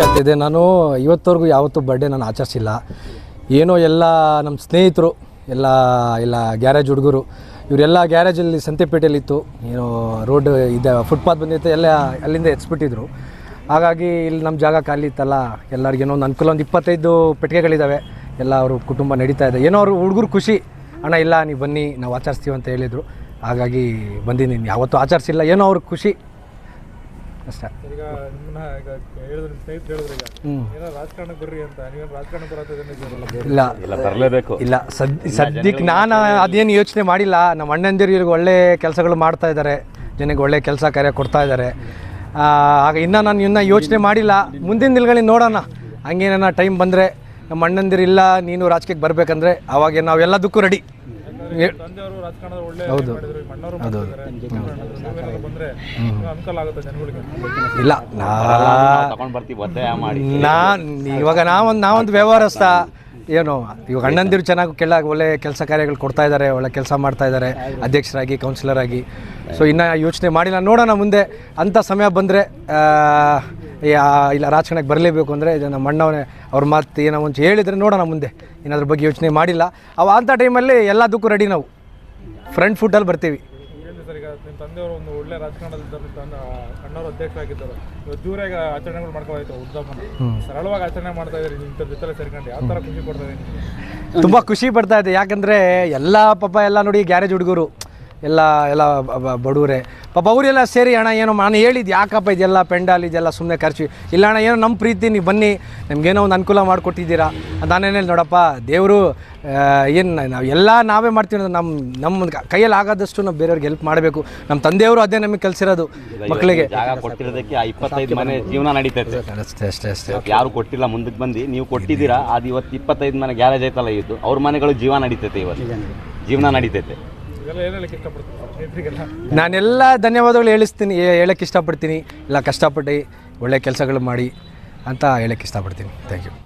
ಖುಷಿ ಆಗ್ತಿದೆ. ನಾನು ಇವತ್ತವರೆಗೂ ಯಾವತ್ತೂ ಬರ್ಡೇ ನಾನು ಆಚರಿಸಿಲ್ಲ. ಏನೋ ಎಲ್ಲ ನಮ್ಮ ಸ್ನೇಹಿತರು, ಎಲ್ಲ ಎಲ್ಲ ಗ್ಯಾರೇಜ್ ಹುಡುಗರು, ಇವರೆಲ್ಲ ಗ್ಯಾರೇಜಲ್ಲಿ ಸಂತೆಪೇಟೆಯಲ್ಲಿತ್ತು ಏನೋ ರೋಡ್ ಇದೆ ಫುಟ್ಪಾತ್ ಬಂದಿತ್ತು, ಎಲ್ಲ ಅಲ್ಲಿಂದ ಎತ್ಸ್ಬಿಟ್ಟಿದ್ರು ಹಾಗಾಗಿ ಇಲ್ಲಿ ನಮ್ಮ ಜಾಗ ಖಾಲಿ ಇತ್ತಲ್ಲ. ಎಲ್ಲರಿಗೇನೋ ಒಂದು ಅನುಕೂಲ, ಒಂದು ಇಪ್ಪತ್ತೈದು ಪೆಟ್ಟಿಗೆಗಳಿದ್ದಾವೆ ಎಲ್ಲ ಅವರು ಕುಟುಂಬ ನಡೀತಾ ಇದೆ. ಏನೋ ಅವರು ಹುಡುಗರು ಖುಷಿ. ಅಣ್ಣ, ಇಲ್ಲ, ನೀವು ಬನ್ನಿ, ನಾವು ಆಚರಿಸ್ತೀವಿ ಅಂತ ಹೇಳಿದರು. ಹಾಗಾಗಿ ಬಂದಿದ್ದೀನಿ. ಯಾವತ್ತೂ ಆಚರಿಸಿಲ್ಲ. ಏನೋ ಅವ್ರಿಗೆ ಖುಷಿ. ಅಷ್ಟೇ. ಈಗ ನಿಮ್ಮನ್ನ ಈಗ ಹೇಳಿದ್ರು ನಿಮ್ಮ ಸ್ನೇಹಿತರು ಹೇಳಿದ್ರು ಈಗ ಏನೋ ರಾಜಕಾರಣಕ್ಕೆ ಬರ್ರಿ ಅಂತ ನೀವೇನು ರಾಜಕಾರಣ ಇಲ್ಲ. ಇಲ್ಲ ಬರಲೇಬೇಕು. ಇಲ್ಲ ಸದ್ ಸದ್ಯಕ್ಕೆ ನಾನು ಅದೇನು ಯೋಚನೆ ಮಾಡಿಲ್ಲ. ನಮ್ಮ ಅಣ್ಣಂದಿರು ಇವ್ರಿಗೆ ಒಳ್ಳೆ ಕೆಲಸಗಳು ಮಾಡ್ತಾ ಇದ್ದಾರೆ. ಜನಕ್ಕೆ ಒಳ್ಳೆ ಕೆಲಸ ಕಾರ್ಯ ಕೊಡ್ತಾ ಇದ್ದಾರೆ. ಆ, ಆಗ ಇನ್ನೂ ನಾನು ಇನ್ನೂ ಯೋಚನೆ ಮಾಡಿಲ್ಲ. ಮುಂದಿನ ದಿನಗಳಲ್ಲಿ ನೋಡೋಣ. ಹಂಗೇನ ಟೈಮ್ ಬಂದರೆ ನಮ್ಮ ಅಣ್ಣಂದಿರು ಇಲ್ಲ ನೀನು ರಾಜಕೀಯಕ್ಕೆ ಬರಬೇಕಂದ್ರೆ ಅವಾಗ ನಾವೆಲ್ಲದಕ್ಕೂ ರೆಡಿ ಹೌದು. ಇಲ್ಲ ನಾನ್ ಇವಾಗ ನಾವೊಂದು ನಾವೊಂದು ವ್ಯವಹಾರಸ್ಥ. ಏನು ಇವಾಗ ಅಣ್ಣಂದಿರು ಚೆನ್ನಾಗಿ ಕೆಳಗೆ ಒಳ್ಳೆ ಕೆಲಸ ಕಾರ್ಯಗಳು ಕೊಡ್ತಾ ಇದ್ದಾರೆ ಒಳ್ಳೆ ಕೆಲಸ ಮಾಡ್ತಾ ಇದ್ದಾರೆ ಅಧ್ಯಕ್ಷರಾಗಿ ಕೌನ್ಸಿಲರ್ ಆಗಿ. ಸೊ ಇನ್ನು ಯೋಚನೆ ಮಾಡಿಲ್ಲ. ನೋಡೋಣ ಮುಂದೆ. ಅಂಥ ಸಮಯ ಬಂದರೆ ಇಲ್ಲ ರಾಜಕಾರಣಕ್ಕೆ ಬರಲೇಬೇಕು ಅಂದರೆ ಇದು ನಮ್ಮ ಅಣ್ಣವನೇ ಅವ್ರ ಮಾತು ಏನೋ ಒಂದು ಹೇಳಿದರೆ ನೋಡೋಣ ಮುಂದೆ. ಏನಾದ್ರ ಬಗ್ಗೆ ಯೋಚನೆ ಮಾಡಿಲ್ಲ. ಅವ ಅಂಥ ಟೈಮಲ್ಲಿ ಎಲ್ಲದಕ್ಕೂ ರೆಡಿ ನಾವು. ಫ್ರಂಟ್ ಫುಡ್ಡಲ್ಲಿ ಬರ್ತೀವಿ. ಈಗ ನಿಮ್ಮ ತಂದೆಯವರು ಒಂದು ಒಳ್ಳೆ ರಾಜಕಾರಣದಲ್ಲಿ ಅಣ್ಣವರು ಅಧ್ಯಕ್ಷರಾಗಿದ್ದರು. ಇವತ್ತು ದೂರಾಗ ಆಚರಣೆಗಳು ಮಾಡ್ಕೋಯ್ತು ಉದ್ದಮ್ಮನ ಸರಳವಾಗಿ ಆಚರಣೆ ಮಾಡ್ತಾ ಇದ್ದಾರೆ ನಿಮ್ಮ ಜೊತೆ ಸೇರ್ಕೊಂಡು ಯಾವ ಥರ ಖುಷಿ ಕೊಡ್ತಾ ಇದೆ ತುಂಬ ಖುಷಿ ಪಡ್ತಾ ಇದೆ. ಯಾಕಂದರೆ ಎಲ್ಲ ಪಾಪ ಎಲ್ಲ ನೋಡಿ ಗ್ಯಾರೇಜ್ ಹುಡುಗರು. ಎಲ್ಲ ಎಲ್ಲ ಬಡವರೆ ಪಾಪ ಅವರೆಲ್ಲ ಸೇರಿ ಅಣ್ಣ ಏನೋ ನಾನು ಹೇಳಿದ್ದು ಯಾಕಪ್ಪ ಇದೆಲ್ಲ ಪೆಂಡಾಲ್ ಇದೆಲ್ಲ ಸುಮ್ಮನೆ ಖರ್ಚು ಇಲ್ಲ ಅಣ್ಣ ಏನೋ ನಮ್ಮ ಪ್ರೀತಿ ನೀವು ಬನ್ನಿ ನಿಮ್ಗೇನೋ ಒಂದು ಅನುಕೂಲ ಮಾಡಿಕೊಟ್ಟಿದ್ದೀರಾ. ನಾನೇನೇಳಿ ನೋಡಪ್ಪ ದೇವರು ಏನು ನಾವು ಎಲ್ಲ ನಾವೇ ಮಾಡ್ತೀವಿ ನಮ್ಮ ನಮ್ಮ ಕೈಯಲ್ಲಿ ಆಗೋದಷ್ಟು ನಾವು ಬೇರೆಯವ್ರಿಗೆ ಹೆಲ್ಪ್ ಮಾಡಬೇಕು. ನಮ್ಮ ತಂದೆಯವರು ಅದೇ ನಮಗೆ ಕಲಿಸಿರೋದು ಮಕ್ಕಳಿಗೆ ಇಪ್ಪತ್ತೈದು ಮನೆ ಜೀವನ ನಡೀತೈತೆ ಅಷ್ಟೇ ಅಷ್ಟೇ ಅಷ್ಟೇ ಯಾರು ಕೊಟ್ಟಿಲ್ಲ ಮುಂದಕ್ಕೆ ಬಂದು ನೀವು ಕೊಟ್ಟಿದ್ದೀರಾ ಅದು ಇವತ್ತು ಇಪ್ಪತ್ತೈದು ಮನೆ ಗ್ಯಾರೇಜ್ ಐತಲ್ಲ ಇದ್ದು ಅವ್ರ ಮನೆಗಳು ಜೀವನ ನಡೀತೈತೆ ಇವತ್ತು. ಜೀವನ ನಡೀತೈತೆ. ನಾನೆಲ್ಲ ಧನ್ಯವಾದಗಳು ಹೇಳಿಸ್ತೀನಿ ಹೇಳಕ್ಕೆ ಇಷ್ಟಪಡ್ತೀನಿ. ಇಲ್ಲ ಕಷ್ಟಪಟ್ಟು ಒಳ್ಳೆ ಕೆಲಸಗಳು ಮಾಡಿ ಅಂತ ಹೇಳಕ್ಕೆ ಇಷ್ಟಪಡ್ತೀನಿ. Thank you